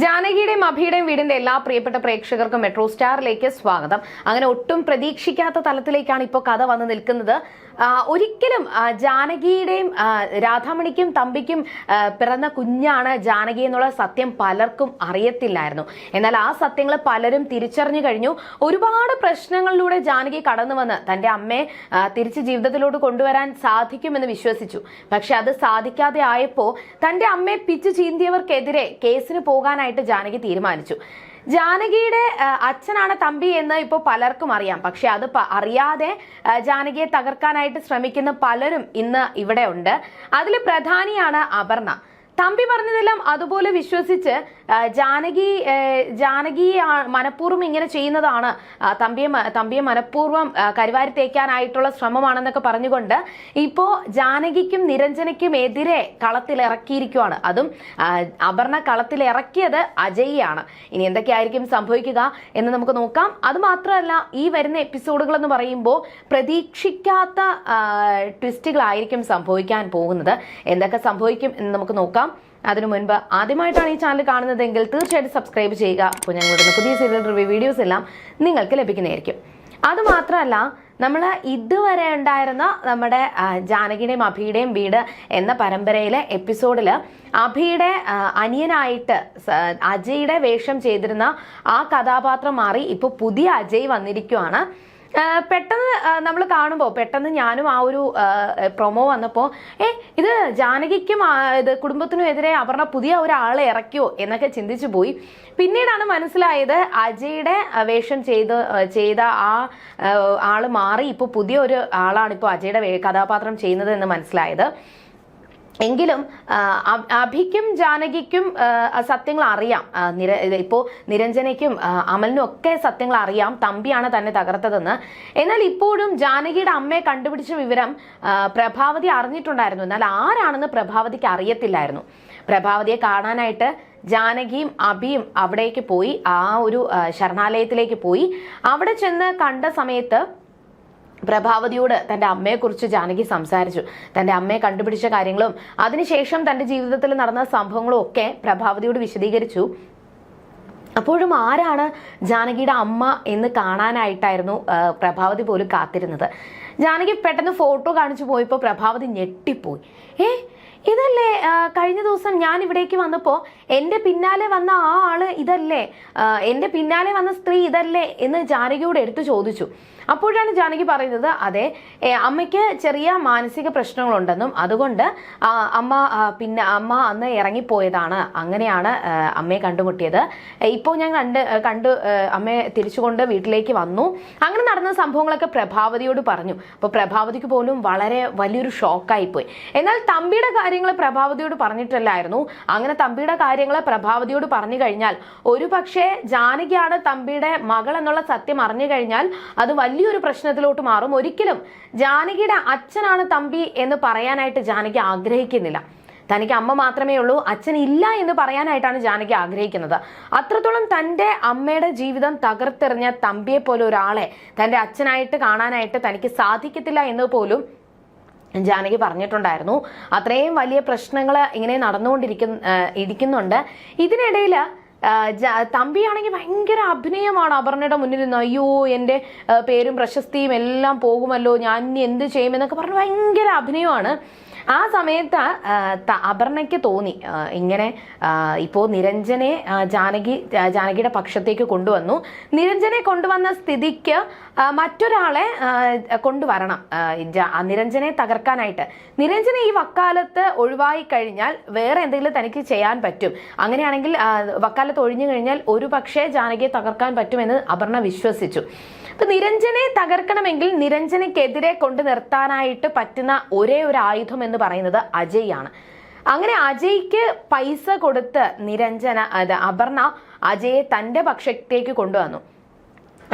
ജാനകിയുടെയും അഭിയുടെയും വീടിന്റെ എല്ലാ പ്രിയപ്പെട്ട പ്രേക്ഷകർക്കും മെട്രോ സ്റ്റാറിലേക്ക് സ്വാഗതം. അങ്ങനെ ഒട്ടും പ്രതീക്ഷിക്കാത്ത തലത്തിലേക്കാണ് ഇപ്പോൾ കഥ വന്ന് നിൽക്കുന്നത്. ഒരിക്കലും ജാനകിയുടെയും രാധാമണിക്കും തമ്പിക്കും പിറന്ന കുഞ്ഞാണ് ജാനകി എന്നുള്ള സത്യം പലർക്കും അറിയത്തില്ലായിരുന്നു. എന്നാൽ ആ സത്യങ്ങൾ പലരും തിരിച്ചറിഞ്ഞു കഴിഞ്ഞു. ഒരുപാട് പ്രശ്നങ്ങളിലൂടെ ജാനകി കടന്നു വന്ന് തന്റെ അമ്മയെ തിരിച്ച് ജീവിതത്തിലോട്ട് കൊണ്ടുവരാൻ സാധിക്കുമെന്ന് വിശ്വസിച്ചു. പക്ഷെ അത് സാധിക്കാതെ ആയപ്പോൾ തന്റെ അമ്മയെ പിച്ചു ചീന്തിയവർക്കെതിരെ കേസിന് പോകാനായിട്ട് ജാനകി തീരുമാനിച്ചു. ജാനകിയുടെ അച്ഛനാണ് തമ്പി എന്ന് ഇപ്പോൾ പലർക്കും അറിയാം. പക്ഷെ അത് അറിയാതെ ജാനകിയെ തകർക്കാനായിട്ട് ശ്രമിക്കുന്ന പലരും ഇന്ന് ഇവിടെ ഉണ്ട്. അതിൽ പ്രധാനിയാണ് അപർണ. തമ്പി പറഞ്ഞതെല്ലാം അതുപോലെ വിശ്വസിച്ച് ജാനകി ജാനകി മനഃപൂർവം ഇങ്ങനെ ചെയ്യുന്നതാണ്. തമ്പിയെ തമ്പിയെ മനഃപൂർവം കരുവാരി തേക്കാനായിട്ടുള്ള ശ്രമമാണെന്നൊക്കെ പറഞ്ഞുകൊണ്ട് ഇപ്പോൾ ജാനകിക്കും നിരഞ്ജനയ്ക്കും എതിരെ കളത്തിലിറക്കിയിരിക്കുവാണ്. അതും അപർണ കളത്തിലിറക്കിയത് അജയ്യാണ്. ഇനി എന്തൊക്കെയായിരിക്കും സംഭവിക്കുക എന്ന് നമുക്ക് നോക്കാം. അതുമാത്രമല്ല ഈ വരുന്ന എപ്പിസോഡുകൾ എന്ന് പറയുമ്പോൾ പ്രതീക്ഷിക്കാത്ത ട്വിസ്റ്റുകളായിരിക്കും സംഭവിക്കാൻ പോകുന്നത്. എന്തൊക്കെ സംഭവിക്കും എന്ന് നമുക്ക് നോക്കാം. അതിനു മുൻപ് ആദ്യമായിട്ടാണ് ഈ ചാനൽ കാണുന്നതെങ്കിൽ തീർച്ചയായിട്ടും സബ്സ്ക്രൈബ് ചെയ്യുക. അപ്പോൾ ഞങ്ങളുടെ പുതിയ സീരിയൽ റിവ്യൂ വീഡിയോസ് എല്ലാം നിങ്ങൾക്ക് ലഭിക്കുന്നതായിരിക്കും. അതുമാത്രമല്ല നമ്മൾ ഇതുവരെ ഉണ്ടായിരുന്ന നമ്മുടെ ജാനകിയുടെയും അഭിയുടെയും വീട് എന്ന പരമ്പരയിലെ എപ്പിസോഡിൽ അഭിയുടെ അനിയനായിട്ട് അജയുടെ വേഷം ചെയ്തിരുന്ന ആ കഥാപാത്രം മാറി ഇപ്പോൾ പുതിയ അജയ് വന്നിരിക്കുവാണ്. പെട്ടെന്ന് നമ്മൾ കാണുമ്പോൾ പെട്ടെന്ന് ഞാനും ആ ഒരു പ്രൊമോ വന്നപ്പോൾ ഏ ഇത് ജാനകിക്കും ഇത് കുടുംബത്തിനും എതിരെ അപർണ പുതിയ ഒരാളെ ഇറക്കിയോ? എന്നൊക്കെ ചിന്തിച്ചു പോയി. പിന്നീടാണ് മനസ്സിലായത് അജയുടെ വേഷം ചെയ്ത് ചെയ്ത ആ, ആൾ മാറി. ഇപ്പോൾ പുതിയ ഒരു ആളാണ് ഇപ്പോൾ അജയുടെ കഥാപാത്രം ചെയ്യുന്നത് എന്ന് മനസ്സിലായത്. എങ്കിലും അഭിക്കും ജാനകിക്കും സത്യങ്ങൾ അറിയാം നിര ഇപ്പോൾ നിരഞ്ജനയ്ക്കും അമലിനും ഒക്കെ സത്യങ്ങൾ അറിയാം തമ്പിയാണ് തന്നെ തകർത്തതെന്ന്. എന്നാൽ ഇപ്പോഴും ജാനകിയുടെ അമ്മയെ കണ്ടുപിടിച്ച വിവരം പ്രഭാവതി അറിഞ്ഞിട്ടുണ്ടായിരുന്നു. എന്നാൽ ആരാണെന്ന് പ്രഭാവതിക്ക് അറിയത്തില്ലായിരുന്നു. പ്രഭാവതിയെ കാണാനായിട്ട് ജാനകിയും അഭിയും അവിടേക്ക് പോയി ആ ഒരു ശരണാലയത്തിലേക്ക് പോയി. അവിടെ ചെന്ന് കണ്ട സമയത്ത് പ്രഭാവതിയോട് തന്റെ അമ്മയെക്കുറിച്ച് ജാനകി സംസാരിച്ചു. തന്റെ അമ്മയെ കണ്ടുപിടിച്ച കാര്യങ്ങളും അതിനുശേഷം തന്റെ ജീവിതത്തിൽ നടന്ന സംഭവങ്ങളും ഒക്കെ പ്രഭാവതിയോട് വിശദീകരിച്ചു. അപ്പോഴും ആരാണ് ജാനകിയുടെ അമ്മ എന്ന് കാണാനായിട്ടായിരുന്നു പ്രഭാവതി പോലും കാത്തിരുന്നത്. ജാനകി പെട്ടെന്ന് ഫോട്ടോ കാണിച്ചു പോയപ്പോൾ പ്രഭാവതി ഞെട്ടിപ്പോയി. ഏ ഇതല്ലേ കഴിഞ്ഞ ദിവസം ഞാൻ ഇവിടേക്ക് വന്നപ്പോൾ എന്റെ പിന്നാലെ വന്ന ആ ആൾ ഇതല്ലേ എന്റെ പിന്നാലെ വന്ന സ്ത്രീ ഇതല്ലേ എന്ന് ജാനകിയോട് എടുത്തു ചോദിച്ചു. അപ്പോഴാണ് ജാനകി പറയുന്നത് അതെ അമ്മയ്ക്ക് ചെറിയ മാനസിക പ്രശ്നങ്ങളുണ്ടെന്നും അതുകൊണ്ട് അമ്മ പിന്നെ അമ്മ അന്ന് ഇറങ്ങിപ്പോയതാണ് അങ്ങനെയാണ് അമ്മയെ കണ്ടുമുട്ടിയത്. ഇപ്പോൾ ഞാൻ കണ്ട് കണ്ട് അമ്മയെ തിരിച്ചുകൊണ്ട് വീട്ടിലേക്ക് വന്നു. അങ്ങനെ നടന്ന സംഭവങ്ങളൊക്കെ പ്രഭാവതിയോട് പറഞ്ഞു. അപ്പോൾ പ്രഭാവതിക്ക് പോലും വളരെ വലിയൊരു ഷോക്കായി പോയി എന്നാൽ തമ്പിയുടെ കാര്യങ്ങൾ പ്രഭാവതിയോട് പറഞ്ഞിട്ടില്ലായിരുന്നു. അങ്ങനെ തമ്പിയുടെ കാര്യങ്ങൾ പ്രഭാവതിയോട് പറഞ്ഞു കഴിഞ്ഞാൽ ഒരു പക്ഷേ ജാനകിയാണ് തമ്പിയുടെ മകൾ എന്നുള്ള സത്യം അറിഞ്ഞു കഴിഞ്ഞാൽ അത് വലിയൊരു പ്രശ്നത്തിലോട്ട് മാറും. ഒരിക്കലും ജാനകിയുടെ അച്ഛനാണ് തമ്പി എന്ന് പറയാനായിട്ട് ജാനകി ആഗ്രഹിക്കുന്നില്ല. തനിക്ക് അമ്മ മാത്രമേ ഉള്ളൂ അച്ഛൻ ഇല്ല എന്ന് പറയാനായിട്ടാണ് ജാനകി ആഗ്രഹിക്കുന്നത്. അത്രത്തോളം തന്റെ അമ്മയുടെ ജീവിതം തകർത്തെറിഞ്ഞ തമ്പിയെ പോലെ ഒരാളെ തന്റെ അച്ഛനായിട്ട് കാണാനായിട്ട് തനിക്ക് സാധിക്കത്തില്ല എന്ന് പോലും ജാനകി പറഞ്ഞിട്ടുണ്ടായിരുന്നു. അത്രയും വലിയ പ്രശ്നങ്ങൾ ഇങ്ങനെ നടന്നുകൊണ്ടിരിക്കുന്ന ഇരിക്കുന്നുണ്ട്. ഇതിനിടയിൽ തമ്പിയാണെങ്കിൽ ഭയങ്കര അഭിനയമാണ് അപർണയുടെ മുന്നിൽ നിന്ന് അയ്യോ എന്റെ പേരും പ്രശസ്തിയും എല്ലാം പോകുമല്ലോ. ഞാൻ ഇനി എന്ത് ചെയ്യുമെന്നൊക്കെ പറഞ്ഞ് ഭയങ്കര അഭിനയമാണ്. ആ സമയത്ത് അപർണയ്ക്ക് തോന്നി. ഇങ്ങനെ ഇപ്പോൾ നിരഞ്ജനെ ജാനകി ജാനകിയുടെ പക്ഷത്തേക്ക് കൊണ്ടുവന്നു. നിരഞ്ജനെ കൊണ്ടുവന്ന സ്ഥിതിക്ക് മറ്റൊരാളെ കൊണ്ടുവരണം നിരഞ്ജനെ തകർക്കാനായിട്ട്. നിരഞ്ജനെ ഈ വക്കാലത്ത് ഒഴിവായി കഴിഞ്ഞാൽ വേറെ എന്തെങ്കിലും തനിക്ക് ചെയ്യാൻ പറ്റും. അങ്ങനെയാണെങ്കിൽ വക്കാലത്ത് ഒഴിഞ്ഞു കഴിഞ്ഞാൽ ഒരു പക്ഷേ ജാനകിയെ തകർക്കാൻ പറ്റുമെന്ന് അപർണ വിശ്വസിച്ചു. അപ്പൊ നിരഞ്ജനെ തകർക്കണമെങ്കിൽ നിരഞ്ജനയ്ക്കെതിരെ കൊണ്ടു നിർത്താനായിട്ട് പറ്റുന്ന ഒരേ ഒരു ആയുധം എന്ന് പറയുന്നത് അജയ് ആണ് അങ്ങനെ അജയ്ക്ക് പൈസ കൊടുത്ത് നിരഞ്ജന അത് അപർണ അജയെ തന്റെ പക്ഷത്തേക്ക് കൊണ്ടുവന്നു.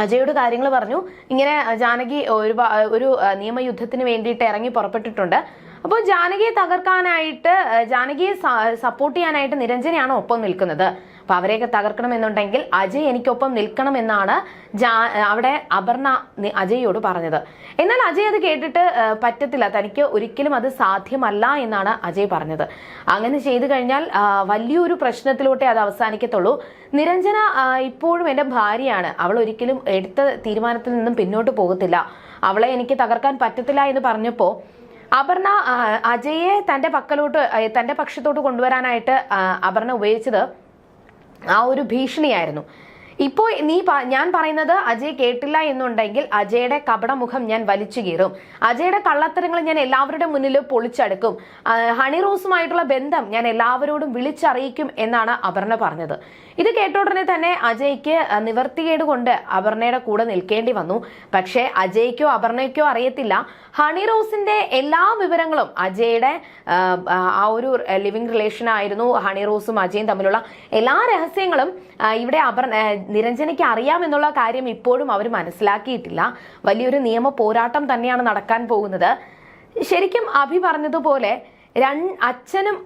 അജയോട് കാര്യങ്ങൾ പറഞ്ഞു. ഇങ്ങനെ ജാനകി ഒരു ഒരു നിയമയുദ്ധത്തിന് വേണ്ടിയിട്ട് ഇറങ്ങി പുറപ്പെട്ടിട്ടുണ്ട്. അപ്പോൾ ജാനകിയെ തകർക്കാനായിട്ട് ജാനകിയെ സപ്പോർട്ട് ചെയ്യാനായിട്ട് നിരഞ്ജനയാണ് ഒപ്പം നിൽക്കുന്നത്. അപ്പൊ അവരെയൊക്കെ തകർക്കണമെന്നുണ്ടെങ്കിൽ അജയ് എനിക്കൊപ്പം നിൽക്കണം എന്നാണ് അവിടെ അപർണ അജയോട് പറഞ്ഞത്. എന്നാൽ അജയ് അത് കേട്ടിട്ട് പറ്റത്തില്ല. തനിക്ക് ഒരിക്കലും അത് സാധ്യമല്ല എന്നാണ് അജയ് പറഞ്ഞത്. അങ്ങനെ ചെയ്തു കഴിഞ്ഞാൽ വലിയൊരു പ്രശ്നത്തിലോട്ടേ അത് അവസാനിക്കത്തുള്ളൂ. നിരഞ്ജന ഇപ്പോഴും എന്റെ ഭാര്യയാണ്. അവൾ ഒരിക്കലും എടുത്ത തീരുമാനത്തിൽ നിന്നും പിന്നോട്ട് പോകത്തില്ല. അവളെ എനിക്ക് തകർക്കാൻ പറ്റത്തില്ല എന്ന് പറഞ്ഞപ്പോൾ അപർണ അജയെ തന്റെ പക്കലോട്ട് തന്റെ പക്ഷത്തോട്ട് കൊണ്ടുവരാനായിട്ട് അപർണ ഉപയോഗിച്ചത് ആ ഒരു ഭീഷണിയായിരുന്നു. ഇപ്പോൾ നീ ഞാൻ പറയുന്നത് അജയ് കേട്ടില്ല എന്നുണ്ടെങ്കിൽ അജയുടെ കപടമുഖം ഞാൻ വലിച്ചു കീറും. അജയുടെ കള്ളത്തരങ്ങൾ ഞാൻ എല്ലാവരുടെ മുന്നിൽ പൊളിച്ചടുക്കും. ഹണി റോസുമായിട്ടുള്ള ബന്ധം ഞാൻ എല്ലാവരോടും വിളിച്ചറിയിക്കും എന്നാണ് അപർണ പറഞ്ഞത്. ഇത് കേട്ട ഉടനെ തന്നെ അജയ്ക്ക് നിവർത്തികേട് കൊണ്ട് അപർണയുടെ കൂടെ നിൽക്കേണ്ടി വന്നു. പക്ഷേ അജയ്ക്കോ അപർണയ്ക്കോ അറിയത്തില്ല. ഹണി റോസിന്റെ എല്ലാ വിവരങ്ങളും അജയുടെ ആ, ഒരു ലിവിങ് റിലേഷൻ ആയിരുന്നു ഹണി റോസും അജയും തമ്മിലുള്ള എല്ലാ രഹസ്യങ്ങളും ഇവിടെ അപർ ആ, നിരഞ്ജനയ്ക്ക് അറിയാമെന്നുള്ള കാര്യം ഇപ്പോഴും അവർ മനസ്സിലാക്കിയിട്ടില്ല. വലിയൊരു നിയമ പോരാട്ടം തന്നെയാണ് നടക്കാൻ പോകുന്നത്. ശരിക്കും അഭി പറഞ്ഞതുപോലെ രണ്ട് അച്ഛനും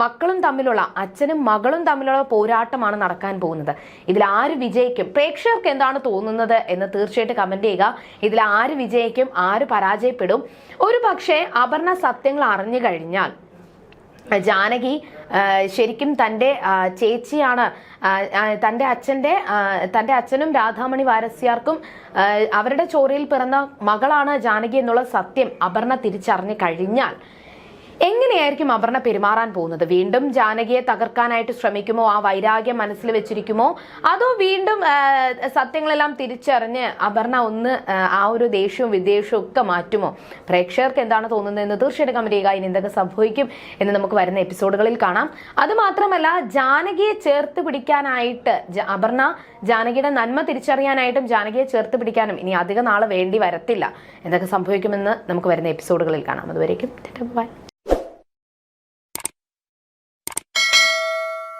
മക്കളും തമ്മിലുള്ള അച്ഛനും മകളും തമ്മിലുള്ള പോരാട്ടമാണ് നടക്കാൻ പോകുന്നത്. ഇതിൽ ആര് വിജയിക്കും? പ്രേക്ഷകർക്ക് എന്താണ് തോന്നുന്നത് എന്ന് തീർച്ചയായിട്ടും കമന്റ് ചെയ്യുക. ഇതിൽ ആര് വിജയിക്കും ആര് പരാജയപ്പെടും? ഒരു പക്ഷേ അപർണ സത്യങ്ങൾ അറിഞ്ഞു കഴിഞ്ഞാൽ ജാനകി ശരിക്കും തന്റെ ചേച്ചിയാണ് തന്റെ അച്ഛന്റെ തന്റെ അച്ഛനും രാധാമണി വാരസ്യാർക്കും അവരുടെ ചോരയിൽ പിറന്ന മകളാണ് ജാനകി എന്നുള്ള സത്യം അപർണ തിരിച്ചറിഞ്ഞു കഴിഞ്ഞാൽ എങ്ങനെയായിരിക്കും അപർണ പെരുമാറാൻ പോകുന്നത്? വീണ്ടും ജാനകിയെ തകർക്കാനായിട്ട് ശ്രമിക്കുമോ? ആ വൈരാഗ്യം മനസ്സിൽ വെച്ചിരിക്കുമോ? അതോ വീണ്ടും സത്യങ്ങളെല്ലാം തിരിച്ചറിഞ്ഞ് അപർണ ഒന്ന് ആ, ഒരു ദേഷ്യവും വിദ്വേഷവും ഒക്കെ മാറ്റുമോ? പ്രേക്ഷകർക്ക് എന്താണ് തോന്നുന്നത് എന്ന് തീർച്ചയായിട്ടും കമന്റ് ചെയ്യുക. ഇനി എന്തൊക്കെ സംഭവിക്കും എന്ന് നമുക്ക് വരുന്ന എപ്പിസോഡുകളിൽ കാണാം. അതുമാത്രമല്ല ജാനകിയെ ചേർത്ത് പിടിക്കാനായിട്ട് അപർണ ജാനകിയുടെ നന്മ തിരിച്ചറിയാനായിട്ടും ജാനകിയെ ചേർത്ത് പിടിക്കാനും ഇനി അധിക നാൾ വേണ്ടി വരത്തില്ല. എന്തൊക്കെ സംഭവിക്കുമെന്ന് നമുക്ക് വരുന്ന എപ്പിസോഡുകളിൽ കാണാം. അതുവരേക്കും ബൈ.